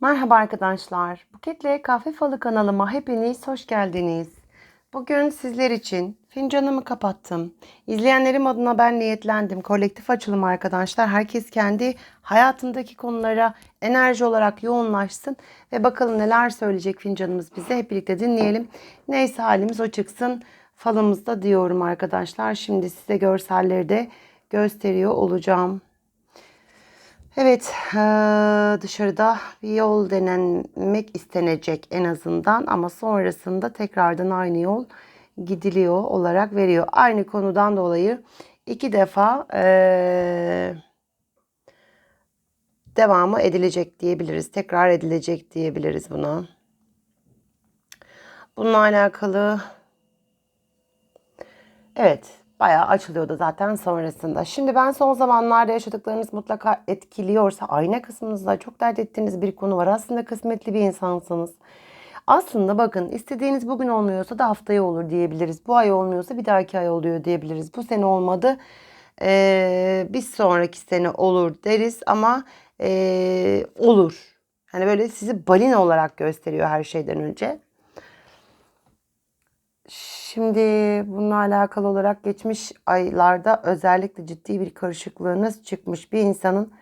Merhaba arkadaşlar. Buketle Kahve Falı kanalıma hepiniz hoş geldiniz. Bugün sizler için fincanımı kapattım. İzleyenlerim adına ben niyetlendim. Kolektif açılım arkadaşlar. Herkes kendi hayatındaki konulara enerji olarak yoğunlaşsın ve bakalım neler söyleyecek fincanımız bize. Hep birlikte dinleyelim. Neyse halimiz o çıksın falımızda diyorum arkadaşlar. Şimdi size görselleri de gösteriyor olacağım. Evet, eee, dışarıda bir yol denenmek istenecek en azından ama sonrasında tekrardan aynı yol gidiliyor olarak veriyor. Aynı konudan dolayı iki defa eee, devamı edilecek diyebiliriz. Tekrar edilecek diyebiliriz buna. Bununla alakalı Evet, bayağı açılıyordu zaten sonrasında. Şimdi ben son zamanlarda yaşadıklarınız mutlaka etkiliyorsa ayna kısmınızda çok dert ettiğiniz bir konu var. Aslında kısmetli bir insansınız. Aslında bakın istediğiniz bugün olmuyorsa da haftaya olur diyebiliriz. Bu ay olmuyorsa bir dahaki ay oluyor diyebiliriz. Bu sene olmadı. Ee, bir sonraki sene olur deriz ama ee, olur. Hani böyle sizi balina olarak gösteriyor her şeyden önce. Şimdi bununla alakalı olarak geçmiş aylarda özellikle ciddi bir karışıklığınız çıkmış bir insanın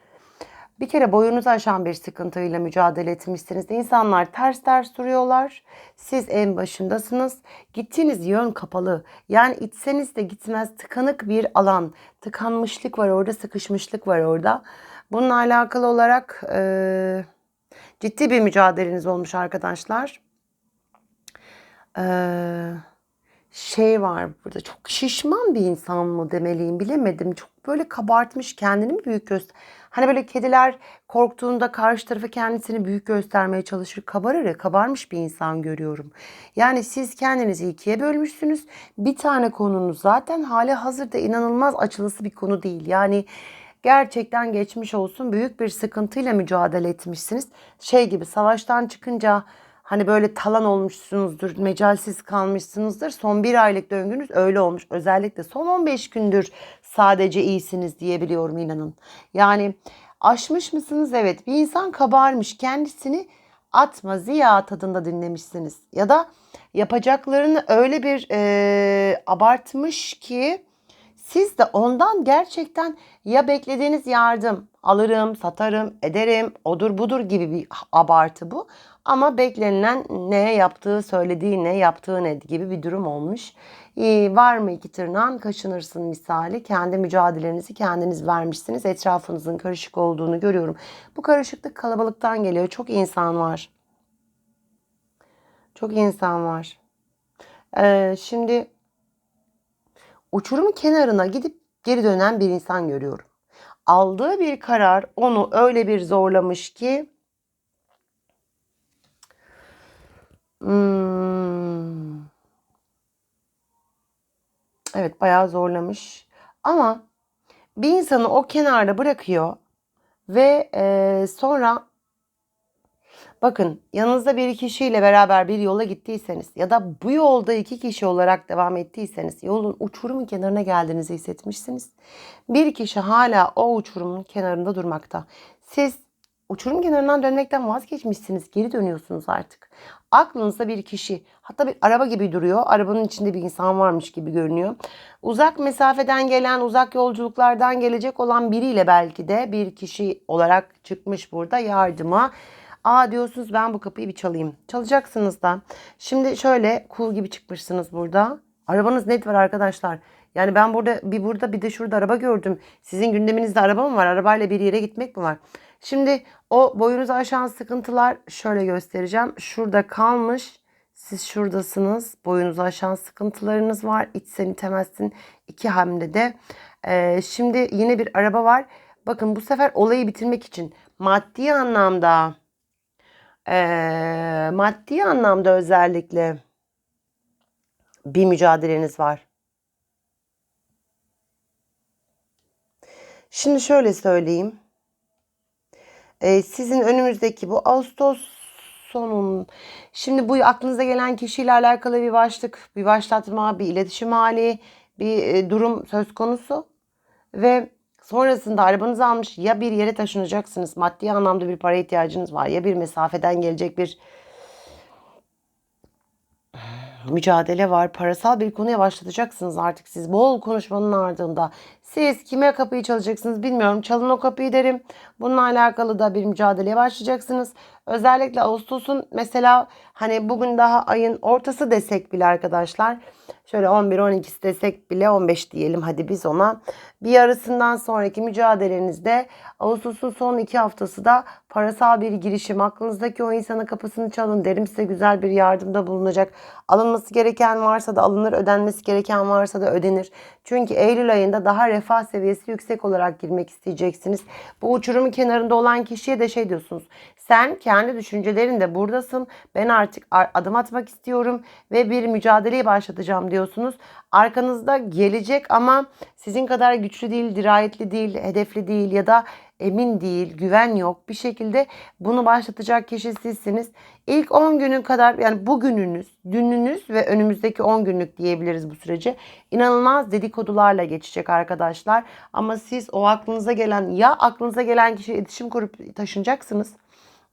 bir kere boyunuzu aşan bir sıkıntıyla mücadele etmişsiniz. İnsanlar ters ters duruyorlar. Siz en başındasınız. Gittiğiniz yön kapalı. Yani içseniz de gitmez tıkanık bir alan. Tıkanmışlık var orada, sıkışmışlık var orada. Bununla alakalı olarak eee, ciddi bir mücadeleniz olmuş arkadaşlar. Eee şey var burada çok şişman bir insan mı demeliyim bilemedim. Çok böyle kabartmış kendini büyük göster. Hani böyle kediler korktuğunda karşı tarafı kendisini büyük göstermeye çalışır. Kabarır ya kabarmış bir insan görüyorum. Yani siz kendinizi ikiye bölmüşsünüz. Bir tane konunuz zaten hali hazırda inanılmaz açılısı bir konu değil. Yani gerçekten geçmiş olsun büyük bir sıkıntıyla mücadele etmişsiniz. Şey gibi savaştan çıkınca Hani böyle talan olmuşsunuzdur, mecalsiz kalmışsınızdır. Son bir aylık döngünüz öyle olmuş. Özellikle son 15 gündür sadece iyisiniz diyebiliyorum inanın. Yani aşmış mısınız? Evet. Bir insan kabarmış. Kendisini atma ziya tadında dinlemişsiniz. Ya da yapacaklarını öyle bir e, abartmış ki siz de ondan gerçekten ya beklediğiniz yardım alırım, satarım, ederim, odur budur gibi bir abartı bu. Ama beklenilen ne yaptığı, söylediği ne, yaptığı ne gibi bir durum olmuş. Ee, var mı iki tırnağın kaşınırsın misali. Kendi mücadelenizi kendiniz vermişsiniz. Etrafınızın karışık olduğunu görüyorum. Bu karışıklık kalabalıktan geliyor. Çok insan var. Çok insan var. Ee, şimdi uçurum kenarına gidip geri dönen bir insan görüyorum. Aldığı bir karar onu öyle bir zorlamış ki Hmm. Evet bayağı zorlamış. Ama bir insanı o kenarda bırakıyor ve e, sonra bakın yanınızda bir kişiyle beraber bir yola gittiyseniz ya da bu yolda iki kişi olarak devam ettiyseniz yolun uçurumun kenarına geldiğinizi hissetmişsiniz. Bir kişi hala o uçurumun kenarında durmakta. Siz uçurum kenarından dönmekten vazgeçmişsiniz. Geri dönüyorsunuz artık. Aklınızda bir kişi hatta bir araba gibi duruyor. Arabanın içinde bir insan varmış gibi görünüyor. Uzak mesafeden gelen, uzak yolculuklardan gelecek olan biriyle belki de bir kişi olarak çıkmış burada yardıma. Aa diyorsunuz ben bu kapıyı bir çalayım. Çalacaksınız da. Şimdi şöyle kul gibi çıkmışsınız burada. Arabanız net var arkadaşlar. Yani ben burada bir burada bir de şurada araba gördüm. Sizin gündeminizde araba mı var? Arabayla bir yere gitmek mi var? Şimdi o boyunuzu aşan sıkıntılar şöyle göstereceğim. Şurada kalmış. Siz şuradasınız. Boyunuzu aşan sıkıntılarınız var. İçsen itemezsin. İki hamlede. Ee, şimdi yine bir araba var. Bakın bu sefer olayı bitirmek için maddi anlamda ee, maddi anlamda özellikle bir mücadeleniz var. Şimdi şöyle söyleyeyim. Ee, sizin önümüzdeki bu Ağustos sonun şimdi bu aklınıza gelen kişiyle alakalı bir başlık, bir başlatma, bir iletişim hali, bir e, durum söz konusu ve Sonrasında arabanızı almış ya bir yere taşınacaksınız. Maddi anlamda bir para ihtiyacınız var. Ya bir mesafeden gelecek bir mücadele var. Parasal bir konuya başlatacaksınız artık siz. Bol konuşmanın ardında. Siz kime kapıyı çalacaksınız bilmiyorum. Çalın o kapıyı derim. Bununla alakalı da bir mücadeleye başlayacaksınız. Özellikle Ağustos'un mesela hani bugün daha ayın ortası desek bile arkadaşlar. Şöyle 11-12'si desek bile 15 diyelim hadi biz ona. Bir yarısından sonraki mücadelenizde Ağustos'un son iki haftası da parasal bir girişim. Aklınızdaki o insanın kapısını çalın derim size güzel bir yardımda bulunacak. Alınması gereken varsa da alınır, ödenmesi gereken varsa da ödenir. Çünkü Eylül ayında daha refah seviyesi yüksek olarak girmek isteyeceksiniz. Bu uçurumun kenarında olan kişiye de şey diyorsunuz. Sen kendi düşüncelerinde buradasın. Ben artık adım atmak istiyorum ve bir mücadeleyi başlatacağım diyorsunuz. Arkanızda gelecek ama sizin kadar güçlü değil, dirayetli değil, hedefli değil ya da emin değil, güven yok. Bir şekilde bunu başlatacak kişi sizsiniz. İlk 10 günün kadar yani bugününüz, dününüz ve önümüzdeki 10 günlük diyebiliriz bu süreci. İnanılmaz dedikodularla geçecek arkadaşlar. Ama siz o aklınıza gelen ya aklınıza gelen kişiyle iletişim kurup taşınacaksınız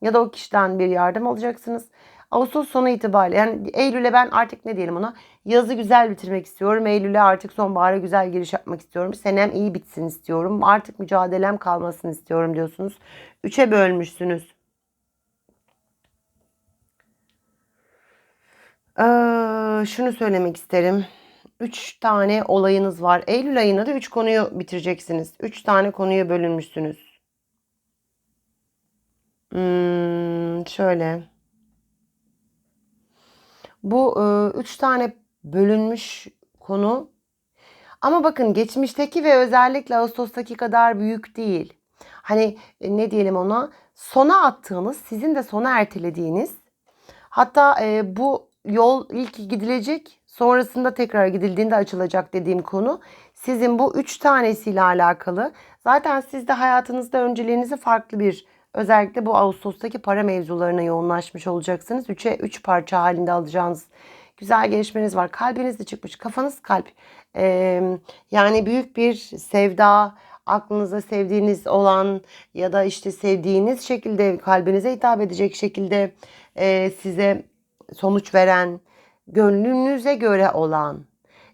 ya da o kişiden bir yardım alacaksınız. Ağustos sonu itibariyle yani Eylül'e ben artık ne diyelim ona yazı güzel bitirmek istiyorum. Eylül'e artık sonbahara güzel giriş yapmak istiyorum. Senem iyi bitsin istiyorum. Artık mücadelem kalmasını istiyorum diyorsunuz. Üçe bölmüşsünüz. Ee, şunu söylemek isterim. Üç tane olayınız var. Eylül ayında da üç konuyu bitireceksiniz. Üç tane konuya bölünmüşsünüz. Hmm, şöyle. Bu e, üç tane bölünmüş konu. Ama bakın geçmişteki ve özellikle Ağustos'taki kadar büyük değil. Hani e, ne diyelim ona sona attığınız, sizin de sona ertelediğiniz. Hatta e, bu yol ilk gidilecek, sonrasında tekrar gidildiğinde açılacak dediğim konu. Sizin bu üç tanesiyle alakalı. Zaten siz de hayatınızda önceliğinizi farklı bir Özellikle bu Ağustos'taki para mevzularına yoğunlaşmış olacaksınız. Üçe üç parça halinde alacağınız güzel gelişmeniz var. Kalbiniz de çıkmış. Kafanız kalp. Ee, yani büyük bir sevda, aklınıza sevdiğiniz olan ya da işte sevdiğiniz şekilde kalbinize hitap edecek şekilde e, size sonuç veren, gönlünüze göre olan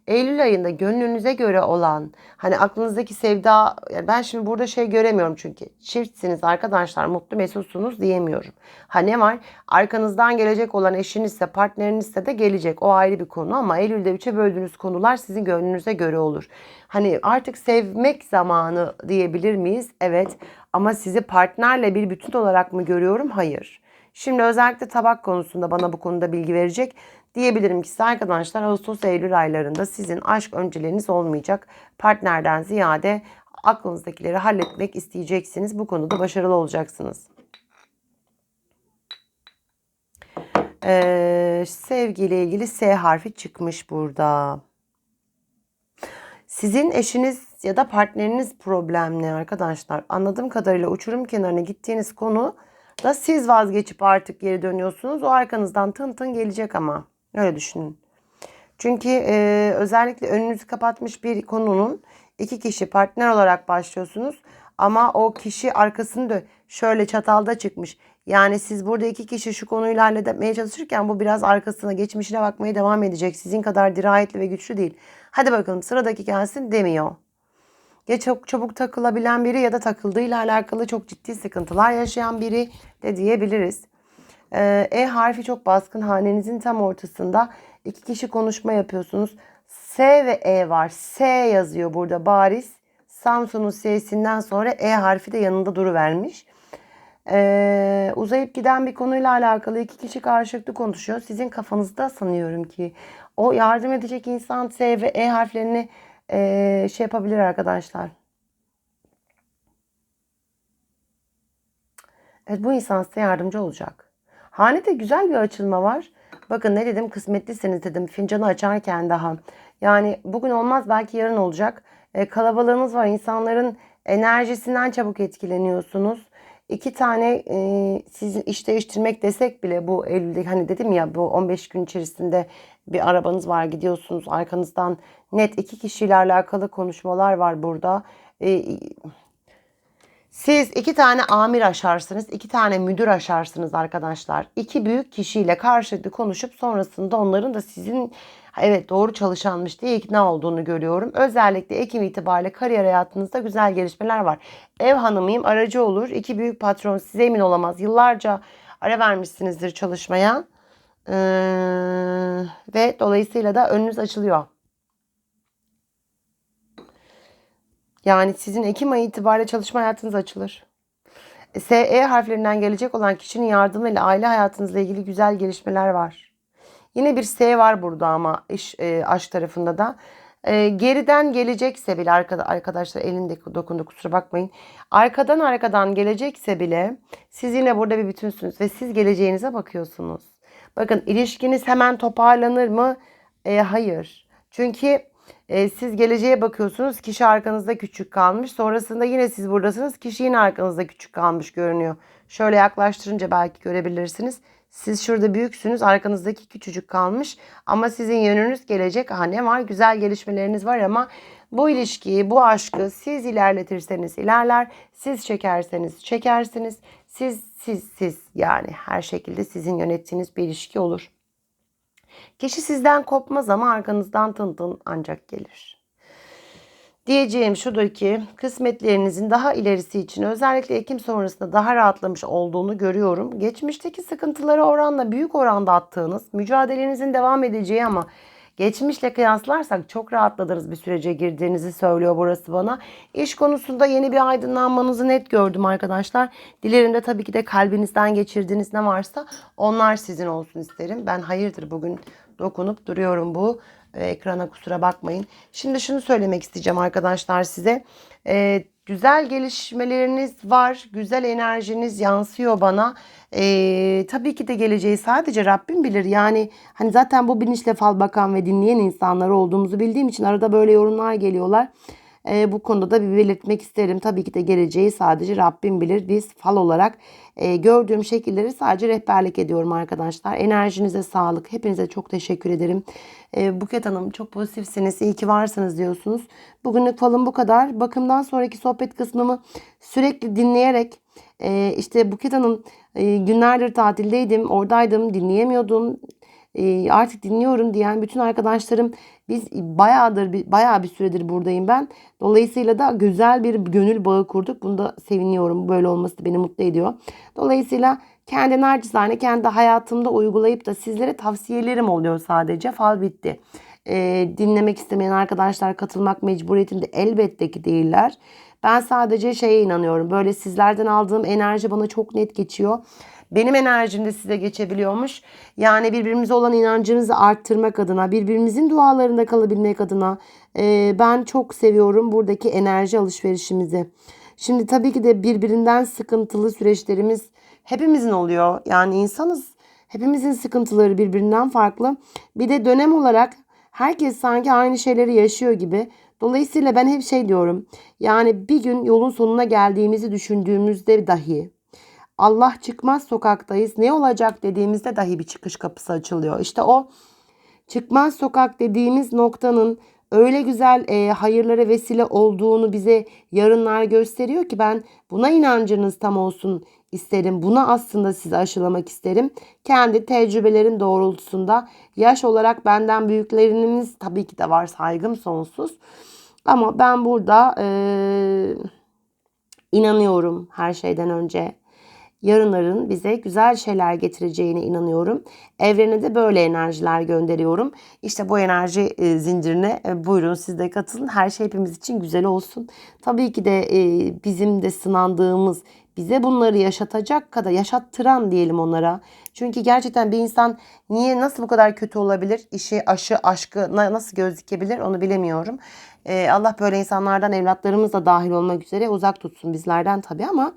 Eylül ayında gönlünüze göre olan hani aklınızdaki sevda yani ben şimdi burada şey göremiyorum çünkü çiftsiniz arkadaşlar mutlu mesutsunuz diyemiyorum. Ha ne var arkanızdan gelecek olan eşinizse partnerinizse de gelecek o ayrı bir konu ama Eylül'de üçe böldüğünüz konular sizin gönlünüze göre olur. Hani artık sevmek zamanı diyebilir miyiz? Evet ama sizi partnerle bir bütün olarak mı görüyorum? Hayır. Şimdi özellikle tabak konusunda bana bu konuda bilgi verecek. Diyebilirim ki arkadaşlar Ağustos-Eylül aylarında sizin aşk önceliğiniz olmayacak. Partnerden ziyade aklınızdakileri halletmek isteyeceksiniz. Bu konuda başarılı olacaksınız. Ee, sevgiyle ilgili S harfi çıkmış burada. Sizin eşiniz ya da partneriniz problemli arkadaşlar. Anladığım kadarıyla uçurum kenarına gittiğiniz konu da siz vazgeçip artık geri dönüyorsunuz. O arkanızdan tın tın gelecek ama. Öyle düşünün. Çünkü e, özellikle önünüzü kapatmış bir konunun iki kişi partner olarak başlıyorsunuz. Ama o kişi arkasını da şöyle çatalda çıkmış. Yani siz burada iki kişi şu konuyla halletmeye çalışırken bu biraz arkasına geçmişine bakmaya devam edecek. Sizin kadar dirayetli ve güçlü değil. Hadi bakalım sıradaki gelsin demiyor. Ya çok çabuk takılabilen biri ya da takıldığıyla alakalı çok ciddi sıkıntılar yaşayan biri de diyebiliriz. Ee, e harfi çok baskın hanenizin tam ortasında. iki kişi konuşma yapıyorsunuz. S ve E var. S yazıyor burada bariz. Samsun'un S'sinden sonra E harfi de yanında duruvermiş. Ee, uzayıp giden bir konuyla alakalı iki kişi karşılıklı konuşuyor. Sizin kafanızda sanıyorum ki o yardım edecek insan S ve E harflerini e, şey yapabilir arkadaşlar. Evet bu insan size yardımcı olacak. Hanede güzel bir açılma var. Bakın ne dedim kısmetlisiniz dedim fincanı açarken daha. Yani bugün olmaz belki yarın olacak. E, kalabalığınız var insanların enerjisinden çabuk etkileniyorsunuz. İki tane e, sizin iş değiştirmek desek bile bu Eylül'de hani dedim ya bu 15 gün içerisinde bir arabanız var gidiyorsunuz arkanızdan net iki kişiyle alakalı konuşmalar var burada. e, siz iki tane amir aşarsınız, iki tane müdür aşarsınız arkadaşlar. İki büyük kişiyle karşılıklı konuşup sonrasında onların da sizin evet doğru çalışanmış diye ikna olduğunu görüyorum. Özellikle Ekim itibariyle kariyer hayatınızda güzel gelişmeler var. Ev hanımıyım aracı olur. İki büyük patron size emin olamaz. Yıllarca ara vermişsinizdir çalışmaya. Ee, ve dolayısıyla da önünüz açılıyor. Yani sizin Ekim ayı itibariyle çalışma hayatınız açılır. E, SE harflerinden gelecek olan kişinin yardımıyla aile hayatınızla ilgili güzel gelişmeler var. Yine bir S var burada ama iş e, aşk tarafında da. E, geriden gelecekse bile arkadaşlar elinde dokundu kusura bakmayın. Arkadan arkadan gelecekse bile siz yine burada bir bütünsünüz ve siz geleceğinize bakıyorsunuz. Bakın ilişkiniz hemen toparlanır mı? E, hayır. Çünkü e, siz geleceğe bakıyorsunuz. Kişi arkanızda küçük kalmış. Sonrasında yine siz buradasınız. Kişi yine arkanızda küçük kalmış görünüyor. Şöyle yaklaştırınca belki görebilirsiniz. Siz şurada büyüksünüz. Arkanızdaki küçücük kalmış. Ama sizin yönünüz gelecek. Aha ne var? Güzel gelişmeleriniz var ama bu ilişkiyi, bu aşkı siz ilerletirseniz ilerler. Siz çekerseniz çekersiniz. Siz, siz, siz yani her şekilde sizin yönettiğiniz bir ilişki olur. Kişi sizden kopmaz ama arkanızdan tın tın ancak gelir. Diyeceğim şudur ki kısmetlerinizin daha ilerisi için özellikle Ekim sonrasında daha rahatlamış olduğunu görüyorum. Geçmişteki sıkıntıları oranla büyük oranda attığınız, mücadelenizin devam edeceği ama Geçmişle kıyaslarsak çok rahatladınız bir sürece girdiğinizi söylüyor burası bana. İş konusunda yeni bir aydınlanmanızı net gördüm arkadaşlar. Dilerim de tabii ki de kalbinizden geçirdiğiniz ne varsa onlar sizin olsun isterim. Ben hayırdır bugün dokunup duruyorum bu e, ekrana kusura bakmayın. Şimdi şunu söylemek isteyeceğim arkadaşlar size. Ee, güzel gelişmeleriniz var. Güzel enerjiniz yansıyor bana. Ee, tabii ki de geleceği sadece Rabbim bilir. Yani hani zaten bu bilinçle fal bakan ve dinleyen insanlar olduğumuzu bildiğim için arada böyle yorumlar geliyorlar. E, bu konuda da bir belirtmek isterim. Tabii ki de geleceği sadece Rabbim bilir. Biz fal olarak e, gördüğüm şekilleri sadece rehberlik ediyorum arkadaşlar. Enerjinize sağlık. Hepinize çok teşekkür ederim. E, Buket Hanım çok pozitifsiniz. İyi ki varsınız diyorsunuz. Bugünlük falım bu kadar. Bakımdan sonraki sohbet kısmımı sürekli dinleyerek e, işte Buket Hanım e, günlerdir tatildeydim. Oradaydım. Dinleyemiyordum e, artık dinliyorum diyen bütün arkadaşlarım biz bayağıdır bayağı bir süredir buradayım ben. Dolayısıyla da güzel bir gönül bağı kurduk. Bunu da seviniyorum. Böyle olması beni mutlu ediyor. Dolayısıyla kendi naçizane kendi hayatımda uygulayıp da sizlere tavsiyelerim oluyor sadece. Fal bitti. E, dinlemek istemeyen arkadaşlar katılmak mecburiyetinde elbette ki değiller. Ben sadece şeye inanıyorum. Böyle sizlerden aldığım enerji bana çok net geçiyor. Benim enerjim de size geçebiliyormuş. Yani birbirimize olan inancımızı arttırmak adına, birbirimizin dualarında kalabilmek adına e, ben çok seviyorum buradaki enerji alışverişimizi. Şimdi tabii ki de birbirinden sıkıntılı süreçlerimiz hepimizin oluyor. Yani insanız. Hepimizin sıkıntıları birbirinden farklı. Bir de dönem olarak herkes sanki aynı şeyleri yaşıyor gibi. Dolayısıyla ben hep şey diyorum. Yani bir gün yolun sonuna geldiğimizi düşündüğümüzde dahi Allah çıkmaz sokaktayız. Ne olacak dediğimizde dahi bir çıkış kapısı açılıyor. İşte o çıkmaz sokak dediğimiz noktanın öyle güzel e, hayırlara vesile olduğunu bize yarınlar gösteriyor ki ben buna inancınız tam olsun isterim. Buna aslında sizi aşılamak isterim. Kendi tecrübelerim doğrultusunda yaş olarak benden büyükleriniz tabii ki de var saygım sonsuz. Ama ben burada e, inanıyorum her şeyden önce yarınların bize güzel şeyler getireceğine inanıyorum. Evrene de böyle enerjiler gönderiyorum. İşte bu enerji e, zincirine e, buyurun siz de katılın. Her şey hepimiz için güzel olsun. Tabii ki de e, bizim de sınandığımız, bize bunları yaşatacak kadar yaşattıran diyelim onlara. Çünkü gerçekten bir insan niye nasıl bu kadar kötü olabilir? İşi, aşı, aşkı nasıl göz dikebilir onu bilemiyorum. Allah böyle insanlardan evlatlarımız da dahil olmak üzere uzak tutsun bizlerden tabii ama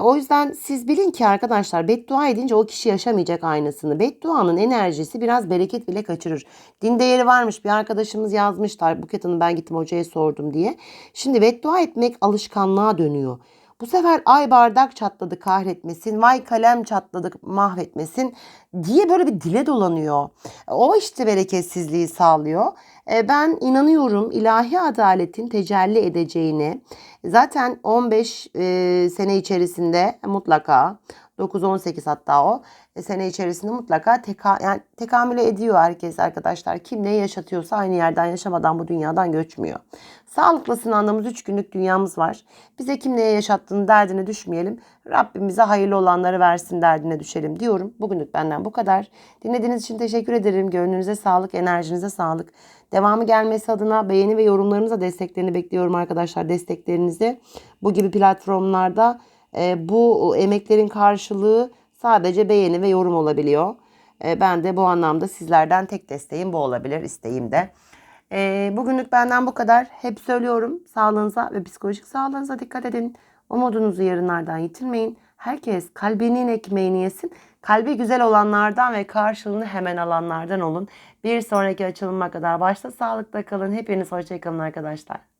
o yüzden siz bilin ki arkadaşlar beddua edince o kişi yaşamayacak aynısını. Bedduanın enerjisi biraz bereket bile kaçırır. Din değeri varmış bir arkadaşımız yazmışlar. Buket Hanım ben gittim hocaya sordum diye. Şimdi beddua etmek alışkanlığa dönüyor. Bu sefer ay bardak çatladı kahretmesin, vay kalem çatladı mahvetmesin diye böyle bir dile dolanıyor. O işte bereketsizliği sağlıyor. E, Ben inanıyorum ilahi adaletin tecelli edeceğini. Zaten 15 e, sene içerisinde mutlaka 9-18 hatta o e, sene içerisinde mutlaka teka, yani tekamüle ediyor herkes arkadaşlar. Kim ne yaşatıyorsa aynı yerden yaşamadan bu dünyadan göçmüyor. Sağlıkla sınandığımız 3 günlük dünyamız var. Bize kim neye yaşattığını derdine düşmeyelim. Rabbim bize hayırlı olanları versin derdine düşelim diyorum. Bugünlük benden bu kadar. Dinlediğiniz için teşekkür ederim. Gönlünüze sağlık, enerjinize sağlık. Devamı gelmesi adına beğeni ve yorumlarınıza desteklerini bekliyorum arkadaşlar. Desteklerinizi bu gibi platformlarda e, bu emeklerin karşılığı sadece beğeni ve yorum olabiliyor. E, ben de bu anlamda sizlerden tek desteğim bu olabilir, isteğim de. E, bugünlük benden bu kadar. Hep söylüyorum sağlığınıza ve psikolojik sağlığınıza dikkat edin. Umudunuzu yarınlardan yitirmeyin. Herkes kalbinin ekmeğini yesin. Kalbi güzel olanlardan ve karşılığını hemen alanlardan olun. Bir sonraki açılıma kadar başta sağlıkta kalın. Hepiniz hoşçakalın arkadaşlar.